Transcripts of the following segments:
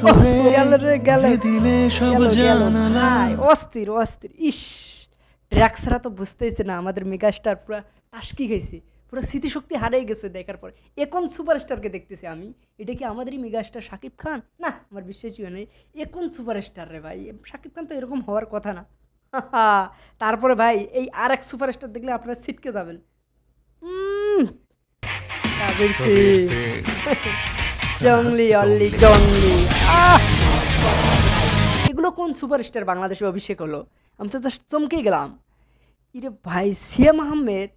করে দিলে সব। জানালা। অস্থির অস্থির। ইস তো বুঝতেইছে না আমাদের মেগাস্টার পুরো টাসকি গেছে পুরো স্মৃতিশক্তি হারিয়ে গেছে দেখার পরে। এখন সুপারস্টারকে দেখতেছি আমি? এটা কি আমাদেরই মেগাস্টার শাকিব খান? না আমার বিশ্বাসই হয় নাই এখন সুপারস্টার রে ভাই? শাকিব খান তো এরকম হওয়ার কথা না। তারপরে ভাই এই আর এক সুপারস্টার দেখলে আপনারা ছিটকে যাবেন। সিং জংলি অল্লি জংলি এগুলো কোন সুপারস্টার বাংলাদেশে অভিষেক হলো? আমি তো জাস্ট চমকে গেলাম। ইরে ভাই সিয়াম আহমেদ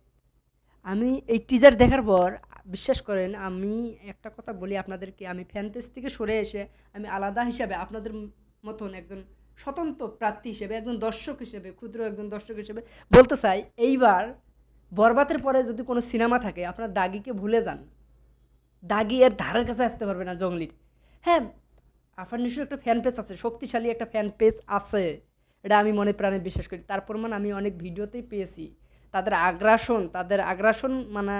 আমি এই টিজার দেখার পর বিশ্বাস করেন আমি একটা কথা বলি আপনাদেরকে আমি ফ্যান পেজ থেকে সরে এসে আমি আলাদা হিসাবে আপনাদের মতন একজন স্বতন্ত্র প্রার্থী হিসেবে একজন দর্শক হিসেবে ক্ষুদ্র একজন দর্শক হিসেবে বলতে চাই এইবার বরবাতের পরে যদি কোনো সিনেমা থাকে আপনার দাগিকে ভুলে যান। দাগি এর ধারের কাছে আসতে পারবে না জঙ্গলির। হ্যাঁ আপনার নিশ্চয়ই একটা ফ্যান পেজ আছে, শক্তিশালী একটা ফ্যান পেজ আছে। এটা আমি মনে প্রাণে বিশ্বাস করি। তার প্রমাণ আমি অনেক ভিডিওতেই পেয়েছি। তাদের আগ্রাসন তাদের আগ্রাসন মানে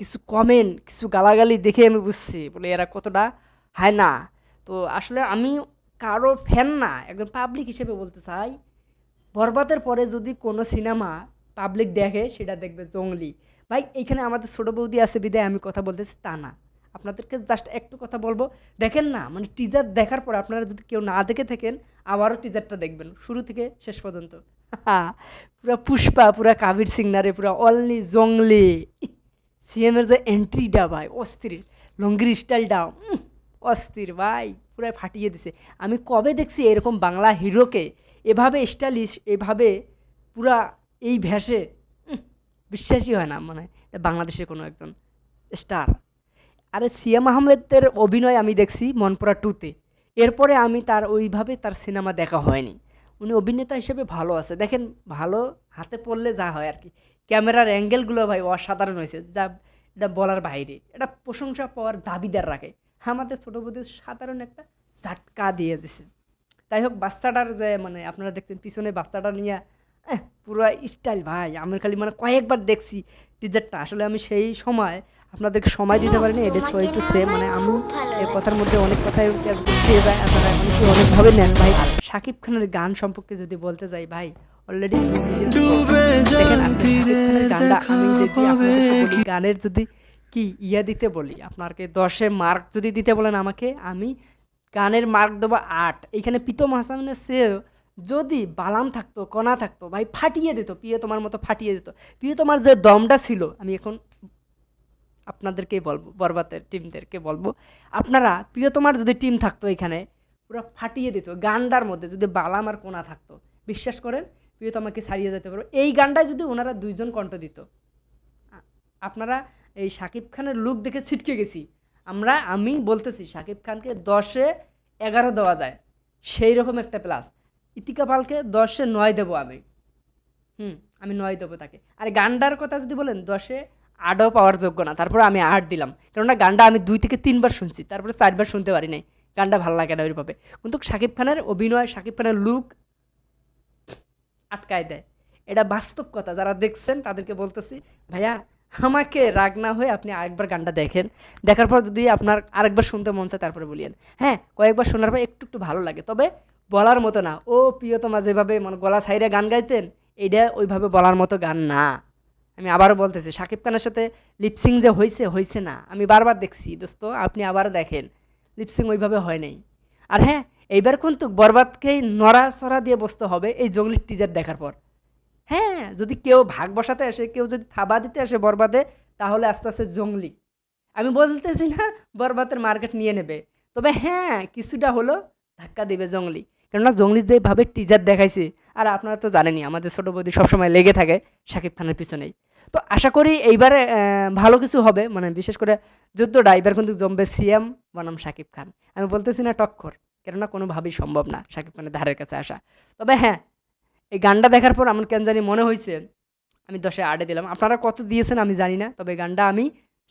কিছু কমেন্ট কিছু গালাগালি দেখে আমি বুঝছি, বলে এরা কতটা হয় না। তো আসলে আমি কারও ফ্যান না, একজন পাবলিক হিসেবে বলতে চাই, বরবাদের পরে যদি কোনো সিনেমা পাবলিক দেখে, সেটা দেখবে জঙ্গলি। ভাই এইখানে আমাদের ছোটো বৌদি আছে বিদায়, আমি কথা বলতেছি, তা না। আপনাদেরকে জাস্ট একটু কথা বলব। দেখেন না মানে টিজার দেখার পর আপনারা যদি কেউ না দেখে থাকেন, আবারও টিজারটা দেখবেন, শুরু থেকে শেষ পর্যন্ত। পুরো পুষ্পা, পুরা কাবির সিং নারে পুরো অনলি জঙ্গলি সিএমের যে এন্ট্রিটা ভাই, অস্থির। লঙ্গির স্টাইলটা অস্থির ভাই, পুরো ফাটিয়ে দিছে। আমি কবে দেখছি এরকম বাংলা হিরোকে এভাবে স্টাইলিশ এভাবে পুরা এই ভ্যাসে বিশ্বাসই হয় না মানে বাংলাদেশের কোনো একজন স্টার আরে সিয়াম আহমেদের অভিনয় আমি দেখছি মনপুরা টুতে। এরপরে আমি তার ওইভাবে তার সিনেমা দেখা হয়নি। উনি অভিনেতা হিসেবে ভালো আছে। দেখেন, ভালো হাতে পড়লে যা হয় আর কি। ক্যামেরার অ্যাঙ্গেলগুলো ভাই অসাধারণ হয়েছে। যা, এটা বলার বাইরে। এটা প্রশংসা পাওয়ার দাবিদার রাখে। আমাদের ছোটো বোধের সাধারণ একটা ঝাটকা দিয়ে দিছে। তাই হোক, বাচ্চাটার যে মানে আপনারা দেখছেন পিছনে বাচ্চাটা নিয়ে পুরো স্টাইল ভাই। আমি খালি মানে কয়েকবার দেখছি। টিজারটা আসলে আমি সেই সময় আপনাদেরকে সময় দিতে পারিনি এটা সই টু সে মানে আমি এই কথার মধ্যে অনেক কথাই যায় আপনারা অনেকে অনেকভাবে নেন ভাই? শাকিব খানের গান সম্পর্কে যদি বলতে যাই ভাই অলরেডি গানটা আমি দেখা গানের যদি কি ইয়া দিতে বলি আপনাকে দশে মার্ক যদি দিতে বলেন আমাকে আমি গানের মার্ক দেবো আট। এইখানে প্রীতম হাসানের সে যদি বালাম থাকতো, কণা থাকতো, ভাই ফাটিয়ে দিত প্রিয় তোমার মতো ফাটিয়ে দিত। প্রিয় তোমার যে দমটা ছিল, আমি এখন আপনাদেরকে বলব বরবাতের টিমদেরকে বলব, আপনারা প্রিয় তোমার যদি টিম থাকতো এখানে, পুরো ফাটিয়ে দিত। গানটার মধ্যে যদি বালাম আর কোনা থাকতো, বিশ্বাস করেন? প্রিয় তোমাকে ছাড়িয়ে যেতে পারব। এই গানটায় যদি ওনারা দুইজন কণ্ঠ দিত, আপনারা এই শাকিব খানের লুক দেখে ছিটকে গেছি। আমরা, আমি বলতেছি শাকিব খানকে দশে এগারো দেওয়া যায়। সেই রকম একটা প্লাস ইতিকা পালকে দশে নয় দেবো আমি। হুম, আমি নয় দেবো তাকে। আর গানটার কথা যদি বলেন, দশে আটও পাওয়ার যোগ্য না। তারপরে আমি আট দিলাম। কেননা গানটা আমি দুই থেকে তিনবার শুনছি, তারপরে চারবার শুনতে পারি নাই। গানটা ভালো লাগে না ওইভাবে। কিন্তু শাকিব খানের অভিনয় শাকিব খানের লুক আটকায় দেয়। এটা বাস্তব কথা। যারা দেখছেন, তাদেরকে বলতেছি, ভাইয়া, আমাকে রাগ না হয়ে আপনি আরেকবার গানটা দেখেন। দেখার পর যদি আপনার আরেকবার শুনতে মন চায়, তারপরে বলিয়েন। হ্যাঁ কয়েকবার শোনার পর একটু একটু ভালো লাগে। তবে বলার মতো না। ও প্রিয়তমা, যেভাবে মানে গলা সাইডে গান গাইতেন এইটা ওইভাবে বলার মতো গান না। আমি আবারও বলতেছি শাকিব খানের সাথে লিপসিং যে হয়েছে হয়েছে না। আমি বারবার দেখছি, দোস্ত, আপনি আবার দেখেন লিপসিং ওইভাবে হয় নাই। আর হ্যাঁ এইবার কিন্তু বরবাদকেই নড়া সরা দিয়ে বসতে হবে এই জঙ্গলির টিজার দেখার পর। হ্যাঁ যদি কেউ ভাগ বসাতে আসে, কেউ যদি থাবা দিতে আসে বরবাদে, তাহলে আস্তে আস্তে জঙ্গলি। আমি বলতেছি না, বরবাদের মার্কেট নিয়ে নেবে। তবে হ্যাঁ কিছুটা হলো ধাক্কা দেবে জঙ্গলি। কেননা জঙ্গলি যেভাবে টিজার দেখাইছে, আর আপনারা তো জানেনই, আমাদের ছোটো বৌদি সবসময় লেগে থাকে শাকিব খানের পিছনেই। তো আশা করি এইবারে ভালো কিছু হবে মানে বিশেষ করে যুদ্ধটা এবার কিন্তু জমবে সিএম বনাম শাকিব খান। আমি বলতেছি না টক্কর, কেননা কোনোভাবেই সম্ভব না শাকিব খানের ধারের কাছে আসা। তবে হ্যাঁ এই গানটা দেখার পর আমার কেন জানি মনে হয়েছে আমি দশে আটে দিলাম। আপনারা কত দিয়েছেন আমি জানি না, তবে গানটা আমি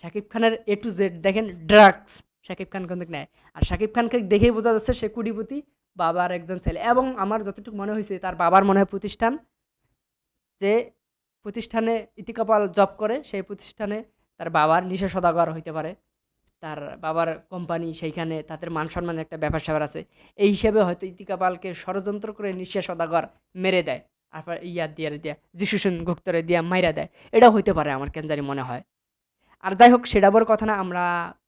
শাকিব খানের এ টু জেড দেখেন ড্রাগস শাকিব খান কিন্তু নেয়। আর শাকিব খানকে দেখেই বোঝা যাচ্ছে সে কুড়িপতি বাবার একজন ছেলে। এবং আমার যতটুকু মনে হয়েছে, তার বাবার মনে হয় প্রতিষ্ঠান, যে প্রতিষ্ঠানে ইতিকাপাল জব করে, সেই প্রতিষ্ঠানে তার বাবার নিশা সদাগর হইতে পারে। তার বাবার কোম্পানি সেইখানে তাদের মান সম্মানের একটা ব্যাপার স্যাপার আছে। এই হিসেবে হয়তো ইতিকাপালকে ষড়যন্ত্র করে নিঃশ্বাস সদাগর মেরে দেয় তারপর ইয়া দিয়ে দিয়া যিশুসেন গুপ্তরে দিয়া মাইরা দেয়। এটা হইতে পারে আমার কেন জানি মনে হয়। আর যাই হোক, সেটা বড় কথা না, আমরা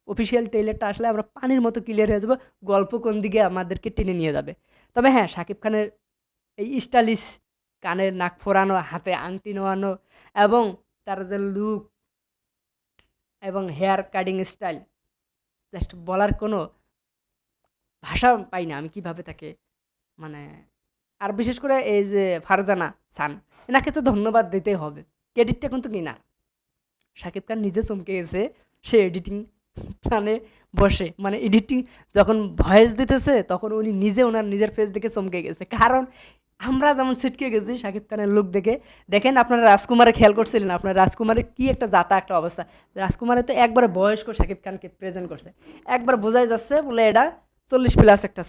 অফিসিয়াল ট্রেলারটা আসলে আমরা পানির মতো ক্লিয়ার হয়ে যাব, গল্প কোন দিকে আমাদেরকে টেনে নিয়ে যাবে। তবে হ্যাঁ শাকিব খানের এই স্টাইলিশ কানের নাক ফোরানো, হাতে আংটি নোয়ানো এবং তার যে লুক এবং হেয়ার কাটিং স্টাইল জাস্ট বলার কোনো ভাষা পাই না আমি কীভাবে তাকে মানে আর বিশেষ করে এই যে ফারজানা সান, এনাকে তো ধন্যবাদ দিতেই হবে। ক্রেডিটটা কিন্তু কিনার শাকিব খান নিজে চমকে গেছে, সে এডিটিং প্ল্যানে বসে। মানে এডিটিং যখন ভয়েস দিতেছে, তখন উনি নিজে ওনার নিজের ফেস দেখে চমকে গেছে। কারণ আমরা যেমন ছিটকে গেছি, শাকিব খানের লুক দেখে। দেখেন আপনারা রাজকুমারে খেয়াল করছিলেন আপনার রাজকুমারের কি একটা জাতা একটা অবস্থা। রাজকুমারে তো একবারে বয়স্ক শাকিব খানকে প্রেজেন্ট করছে। একবার বোঝাই যাচ্ছে, বলে এটা চল্লিশ প্লাস একটা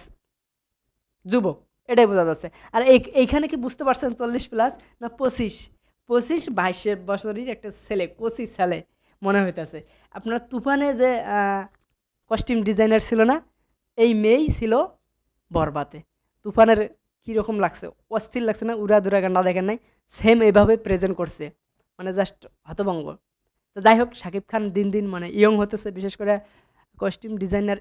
যুবক। এটাই বোঝা যাচ্ছে। আর এই, এইখানে কি বুঝতে পারছেন চল্লিশ প্লাস না পঁচিশ? পঁচিশ বাইশের বছরের একটা ছেলে পঁচিশ ছেলে। মনে হইতেছে। আপনার তুফানে যে কস্টিউম ডিজাইনার ছিল না, এই মেয়েই ছিল বরবাতে তুফানের কীরকম লাগছে? অস্থির লাগছে না? উড়া দুরা গান্ডা দেখেন নাই? সেম এইভাবে প্রেজেন্ট করছে। মানে জাস্ট হতভঙ্গ। তো যাই হোক, শাকিব খান দিন দিন মানে ইয়ং হতেছে। বিশেষ করে কস্টিউম ডিজাইনার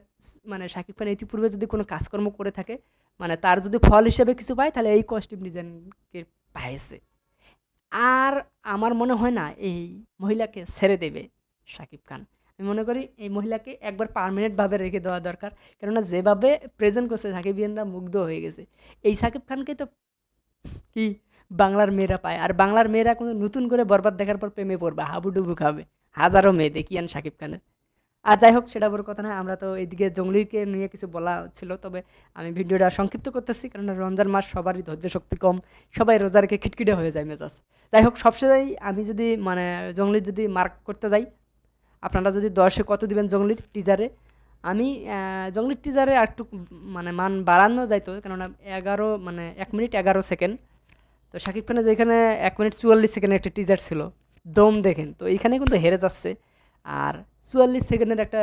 মানে শাকিব খান ইতিপূর্বে যদি কোনো কাজকর্ম করে থাকে মানে তার যদি ফল হিসেবে কিছু পায়, তাহলে এই কস্টিউম ডিজাইনকে পাইছে। আর আমার মনে হয় না এই মহিলাকে ছেড়ে দেবে শাকিব খান। আমি মনে করি এই মহিলাকে একবার পারমানেন্টভাবে রেখে দেওয়া দরকার। কেননা যেভাবে প্রেজেন্ট করছে সাকিবিয়ানরা মুগ্ধ হয়ে গেছে। এই সাকিব খানকে তো কি বাংলার মেয়েরা পায়। আর বাংলার মেয়েরা কোনো নতুন করে বরবাদ দেখার পর প্রেমে পড়বে, হাবুডুবু খাবে। হাজারো মেয়ে দেখিয়ান সাকিব খানের। আর যাই হোক, সেটা বড় কথা না, আমরা তো এইদিকে জঙ্গলিকে নিয়ে কিছু বলা ছিল, তবে আমি ভিডিওটা সংক্ষিপ্ত করতেছি কারণ রমজান মাস সবারই ধৈর্য শক্তি কম, সবাই রোজারকে খিটখিটে হয়ে যায় মেজাজ। যাই হোক সবসময় আমি যদি মানে জঙ্গলির যদি মার্ক করতে যাই, আপনারা যদি দশে কত দিবেন জঙ্গলির টিজারে আমি জঙ্গলির টিজারে একটু মানে মান বাড়ানো যাইতো, কেননা এগারো মানে এক মিনিট এগারো সেকেন্ড তো শাকিব খানের যেখানে এক মিনিট চুয়াল্লিশ সেকেন্ডের একটা টিজার ছিল, দম দেখেন। তো এইখানে কিন্তু হেরে যাচ্ছে। আর চুয়াল্লিশ সেকেন্ডের একটা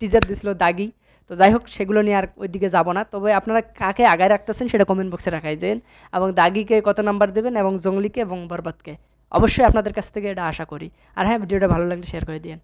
টিজার দিছিল দাগি। তো যাই হোক, সেগুলো নিয়ে আর ওই দিকে যাব না। তবে আপনারা কাকে আগায় রাখতেছেন সেটা কমেন্ট বক্সে রাখাই দেন এবং দাগিকে কত নাম্বার দেবেন এবং জঙ্গলিকে এবং বরবাদকে অবশ্যই আপনাদের কাছ থেকে এটা আশা করি। আর হ্যাঁ ভিডিওটা ভালো লাগলে শেয়ার করে দিন